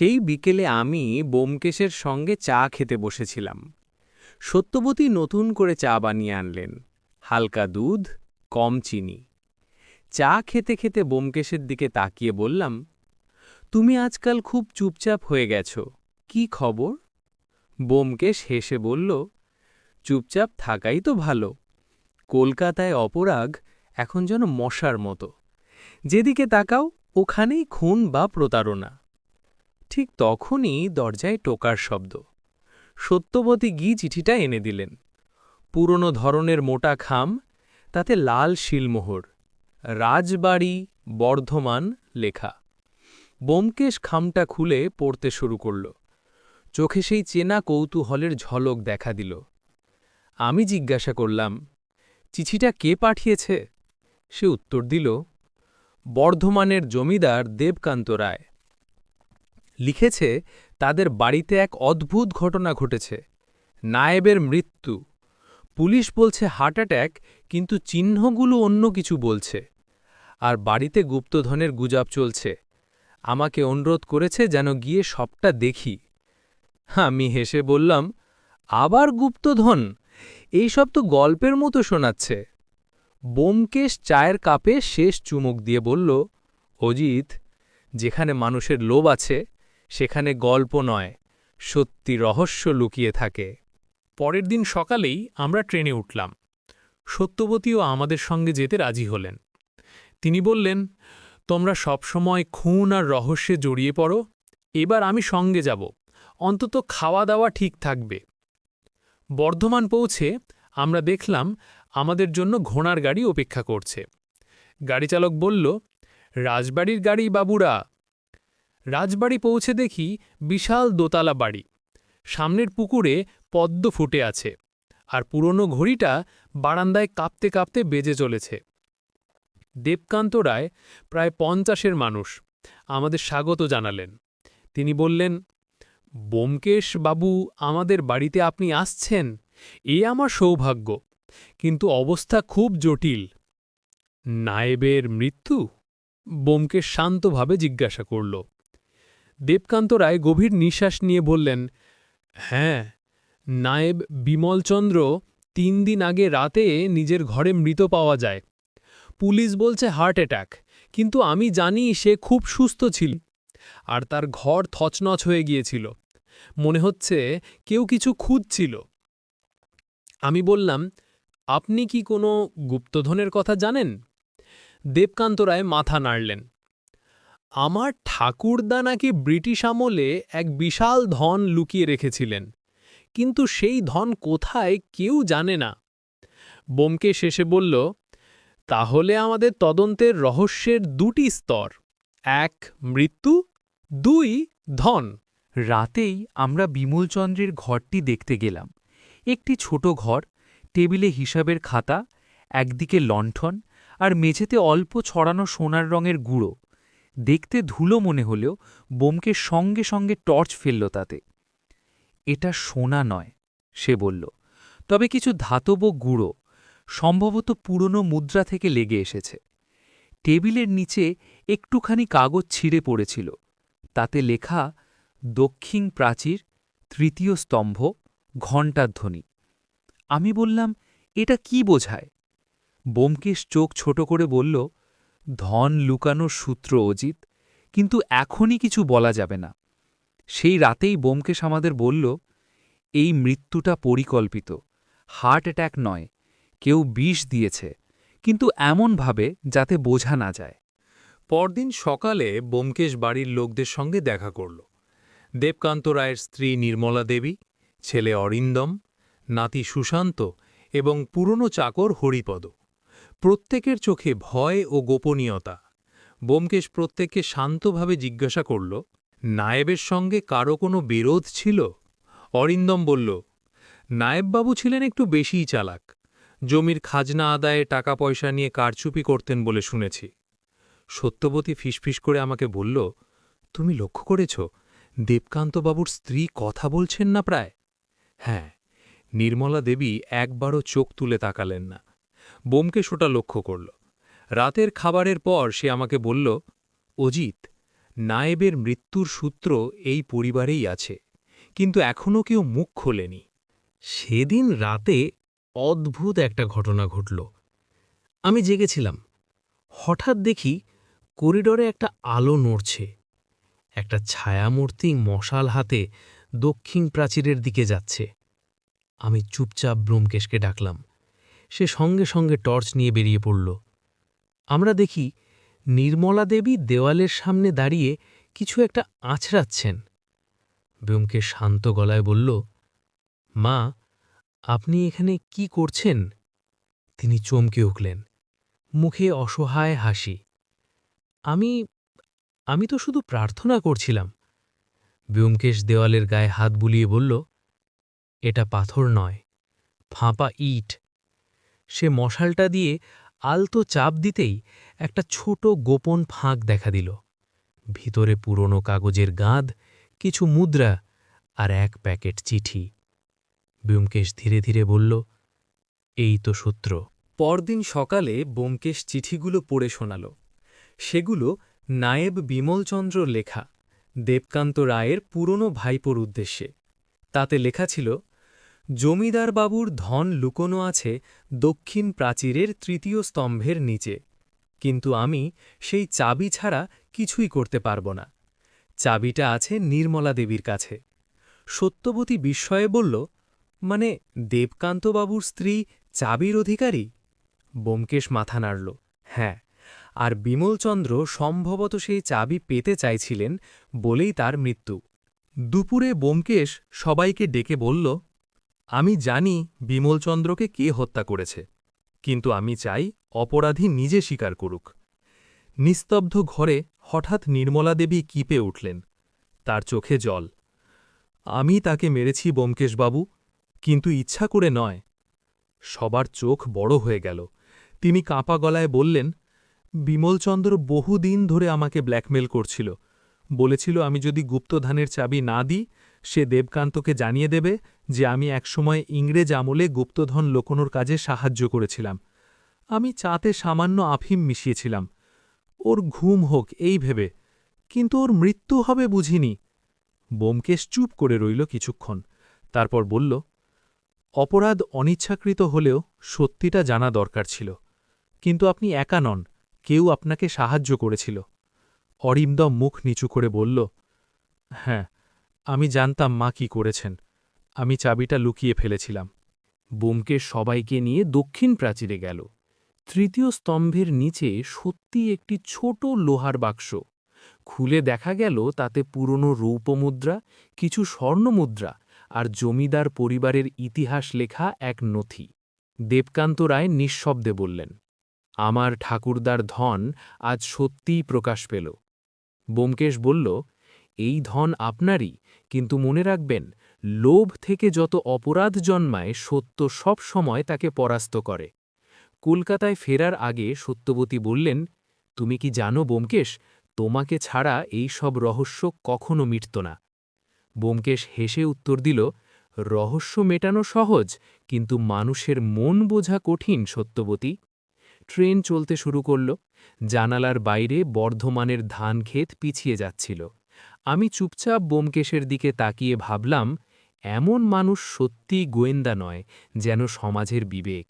সেই বিকেলে আমি বোমকেশের সঙ্গে চা খেতে বসেছিলাম। সত্যবতী নতুন করে চা বানিয়ে আনলেন, হালকা দুধ, কম চিনি। চা খেতে খেতে বোমকেশের দিকে তাকিয়ে বললাম, তুমি আজকাল খুব চুপচাপ হয়ে গেছ, কি খবর? বোমকেশ হেসে বলল, চুপচাপ থাকাই তো ভালো, কলকাতায় অপরাগ এখন যেন মশার মতো। যেদিকে তাকাও, ওখানেই খুন বা প্রতারণা। ঠিক তখনই দরজায় টোকার শব্দ। সত্যবতী গি চিঠিটা এনে দিলেন। পুরনো ধরনের মোটা খাম, তাতে লাল শিলমোহর। রাজবাড়ি, বর্ধমান লেখা। বোমকেশ খামটা খুলে পড়তে শুরু করল। চোখে সেই চেনা কৌতূহলের ঝলক দেখা দিল। আমি জিজ্ঞাসা করলাম, চিঠিটা কে পাঠিয়েছে? সে উত্তর দিল, বর্ধমানের জমিদার দেবকান্ত রায়। লিখেছে, তাদের বাড়িতে এক অদ্ভুত ঘটনা ঘটেছে। নায়েবের মৃত্যু। পুলিশ বলছে হার্ট অ্যাট্যাক কিন্তু চিহ্নগুলো অন্য কিছু বলছে। আর বাড়িতে গুপ্তধনের গুজাব চলছে। আমাকে অনুরোধ করেছে যেন গিয়ে সবটা দেখি। আমি হেসে বললাম, আবার গুপ্তধন? এইসব তো গল্পের মতো শোনাচ্ছে। বোমকেশ চায়ের কাপে শেষ চুমুক দিয়ে বলল, অজিত, যেখানে মানুষের লোভ আছে সেখানে গল্প নয়, সত্যি রহস্য লুকিয়ে থাকে। পরের দিন সকালেই আমরা ট্রেনে উঠলাম। সত্যবতীও আমাদের সঙ্গে যেতে রাজি হলেন। তিনি বললেন, তোমরা সবসময় খুন আর রহস্যে জড়িয়ে পড়ো, এবার আমি সঙ্গে যাব, অন্তত খাওয়া দাওয়া ঠিক থাকবে। বর্ধমান পৌঁছে আমরা দেখলাম আমাদের জন্য ঘোড়ার গাড়ি অপেক্ষা করছে। গাড়িচালক বলল, রাজবাড়ির গাড়ি, বাবুরা! রাজবাড়ি পৌঁছে দেখি বিশাল দোতলা বাড়ি। সামনের পুকুরে পদ্ম ফুটে আছে আর পুরনো ঘড়িটা বারান্দায় কাঁপতে কাঁপতে বেজে চলেছে। দেবকান্ত রায় প্রায় পঞ্চাশের মানুষ, আমাদের স্বাগত জানালেন। তিনি বললেন, বোমকেশ বাবু, আমাদের বাড়িতে আপনি আসছেন? এ আমার সৌভাগ্য, কিন্তু অবস্থা খুব জটিল। নায়েবের মৃত্যু? বোমকেশ শান্তভাবে জিজ্ঞাসা করল। দেবকান্ত রায় গভীর নিঃশ্বাস নিয়ে বললেন হ্যাঁ নায়েব বিমলচন্দ্র তিন দিন আগে রাতে নিজের ঘরে মৃত পাওয়া যায়। পুলিশ বলছে হার্ট অ্যাটাক, কিন্তু আমি জানি সে খুব সুস্থ ছিল আর তার ঘর থচনচ হয়ে গিয়েছিল। মনে হচ্ছে কেউ কিছু খুঁজছিল। আমি বললাম, আপনি কি কোনো গুপ্তধনের কথা জানেন? দেবকান্ত রায় মাথা নাড়লেন। আমার ঠাকুরদা নাকি ব্রিটিশ আমলে এক বিশাল ধন লুকিয়ে রেখেছিলেন, কিন্তু সেই ধন কোথায় কেউ জানে না। বোমকে শেষে বলল, তাহলে আমাদের তদন্তের রহস্যের দুটি স্তর, এক মৃত্যু, দুই ধন। রাতেই আমরা বিমলচন্দ্রের ঘরটি দেখতে গেলাম। একটি ছোট ঘর, টেবিলে হিসাবের খাতা, একদিকে লণ্ঠন আর মেঝেতে অল্প ছড়ানো সোনার রঙের গুঁড়ো। দেখতে ধুলো মনে হলেও বোমকে সঙ্গে সঙ্গে টর্চ ফেলল তাতে। এটা সোনা নয় সে বলল। তবে কিছু ধাতব গুঁড়ো, সম্ভবত পুরনো মুদ্রা থেকে লেগে এসেছে। টেবিলের নিচে একটুখানি কাগজ ছিঁড়ে পড়েছিল। তাতে লেখা, দক্ষিণ প্রাচীর, তৃতীয় স্তম্ভ, ঘণ্টার ধ্বনি। আমি বললাম, এটা কি বোঝায়? বোমকেশ চোখ ছোট করে বলল ধন লুকানোর সূত্র, অজিত। কিন্তু এখনই কিছু বলা যাবে না। সেই রাতেই বোমকেশ আমাদের বলল, এই মৃত্যুটা পরিকল্পিত। হার্ট অ্যাট্যাক নয়, কেউ বিষ দিয়েছে, কিন্তু এমনভাবে যাতে বোঝা না যায়। পরদিন সকালে বোমকেশ বাড়ির লোকদের সঙ্গে দেখা করল। দেবকান্ত রায়ের স্ত্রী নির্মলা দেবী, ছেলে অরিন্দম, নাতি সুশান্ত এবং পুরনো চাকর হরিপদ। প্রত্যেকের চোখে ভয় ও গোপনীয়তা। বোমকেশ প্রত্যেককে শান্তভাবে জিজ্ঞাসা করল, নায়েবের সঙ্গে কারও কোনো বিরোধ ছিল? অরিন্দম বলল, নায়েববাবু ছিলেন একটু বেশিই চালাক। জমির খাজনা আদায়ে টাকা পয়সা নিয়ে কারচুপি করতেন বলে শুনেছি। সত্যবতী ফিসফিস করে আমাকে বলল, তুমি লক্ষ্য করেছ, দেবকান্তবাবুর স্ত্রী কথা বলছেন না প্রায়? হ্যাঁ নির্মলা দেবী একবারও চোখ তুলে তাকালেন না। বোমকে সোটা লক্ষ্য করল। রাতের খাবারের পর সে আমাকে বলল, অজিত, নায়েবের মৃত্যুর সূত্র এই পরিবারেই আছে, কিন্তু এখনও কেউ মুখ খোলেনি। সেদিন রাতে অদ্ভুত একটা ঘটনা ঘটল। আমি জেগেছিলাম। হঠাৎ দেখি করিডরে একটা আলো নড়ছে। একটা ছায়ামূর্তি মশাল হাতে দক্ষিণ প্রাচীরের দিকে যাচ্ছে। আমি চুপচাপ ব্যোমকেশকে ডাকলাম সে সঙ্গে সঙ্গে টর্চ নিয়ে বেরিয়ে পড়ল। আমরা দেখি নির্মলা দেবী দেওয়ালের সামনে দাঁড়িয়ে কিছু একটা আঁচড়াচ্ছেন। ব্যোমকেশ শান্ত গলায় বলল, মা, আপনি এখানে কি করছেন? তিনি চমকে উঠলেন, মুখে অসহায় হাসি। আমি আমি তো শুধু প্রার্থনা করছিলাম। ব্যোমকেশ দেওয়ালের গায়ে হাত বুলিয়ে বলল, এটা পাথর নয়, ফাঁপা ইট সে মশালটা দিয়ে আলতো চাপ দিতেই একটা ছোট গোপন ফাঁক দেখা দিল। ভিতরে পুরনো কাগজের গাঁদ, কিছু মুদ্রা আর এক প্যাকেট চিঠি। ব্যোমকেশ ধীরে ধীরে বলল, এই তো সূত্র। পরদিন সকালে বোমকেশ চিঠিগুলো পড়ে শোনাল। সেগুলো নায়েব বিমলচন্দ্র লেখা, দেবকান্ত রায়ের পুরনো ভাইপোর উদ্দেশ্যে। তাতে লেখা ছিল জমিদার বাবুর ধন লুকোনো আছে দক্ষিণ প্রাচীরের তৃতীয় স্তম্ভের নিচে। কিন্তু আমি সেই চাবি ছাড়া কিছুই করতে পারব না। চাবিটা আছে নির্মলা দেবীর কাছে। সত্যবতী বিস্ময়ে বলল মানে দেবকান্তবাবুর স্ত্রী চাবির অধিকারী? বোমকেশ মাথা নাড়ল হ্যাঁ আর বিমলচন্দ্র সম্ভবত সেই চাবি পেতে চাইছিলেন বলেই তার মৃত্যু। দুপুরে বোমকেশ সবাইকে ডেকে বলল আমি জানি বিমলচন্দ্রকে কে হত্যা করেছে, কিন্তু আমি চাই অপরাধী নিজে স্বীকার করুক। নিস্তব্ধ ঘরে হঠাৎ নির্মলা দেবী কিপে উঠলেন। তার চোখে জল। আমি তাকে মেরেছি বোমকেশবাবু কিন্তু ইচ্ছা করে নয়। সবার চোখ বড় হয়ে গেল। তিনি কাঁপা গলায় বললেন বিমলচন্দ্র বহুদিন ধরে আমাকে ব্ল্যাকমেল করছিল। বলেছিল আমি যদি গুপ্তধানের চাবি না দিই সে দেবকান্তকে জানিয়ে দেবে যে আমি একসময় ইংরেজ আমলে গুপ্তধন লোকনোর কাজে সাহায্য করেছিলাম। আমি চাতে সামান্য আফিম মিশিয়েছিলাম। ওর ঘুম হোক, এই ভেবে। কিন্তু ওর মৃত্যু হবে বুঝিনি। বোমকেশ চুপ করে রইল কিছুক্ষণ। তারপর বলল, অপরাধ অনিচ্ছাকৃত হলেও সত্যিটা জানা দরকার ছিল। কিন্তু আপনি একা নন, কেউ আপনাকে সাহায্য করেছিল। অরিন্দম মুখ নিচু করে বলল হ্যাঁ আমি জানতাম মা কি করেছেন। আমি চাবিটা লুকিয়ে ফেলেছিলাম। বোমকে সবাইকে নিয়ে দক্ষিণ প্রাচীরে গেল। তৃতীয় স্তম্ভের নিচে সত্যি একটি ছোট লোহার বাক্স। খুলে দেখা গেল তাতে পুরনো রৌপমুদ্রা কিছু স্বর্ণমুদ্রা আর জমিদার পরিবারের ইতিহাস লেখা এক নথি। দেবকান্ত রায় নিঃশব্দে বললেন, আমার ঠাকুরদার ধন আজ সত্যিই প্রকাশ পেল। বোমকেশ বলল, এই ধন আপনারই কিন্তু মনে রাখবেন, লোভ থেকে যত অপরাধ জন্মায়, সত্য সব সময় তাকে পরাস্ত করে। কলকাতায় ফেরার আগে সত্যবতী বললেন, তুমি কি জানো বোমকেশ, তোমাকে ছাড়া এই সব রহস্য কখনো মিটত না। বোমকেশ হেসে উত্তর দিল, রহস্য মেটানো সহজ, কিন্তু মানুষের মন বোঝা কঠিন, সত্যবতী। ট্রেন চলতে শুরু করল, জানালার বাইরে বর্ধমানের ধান ক্ষেত পিছিয়ে যাচ্ছিল। আমি চুপচাপ বোমকেশের দিকে তাকিয়ে ভাবলাম এমন মানুষ সত্যি গোয়েন্দা নয় যেন সমাজের বিবেক।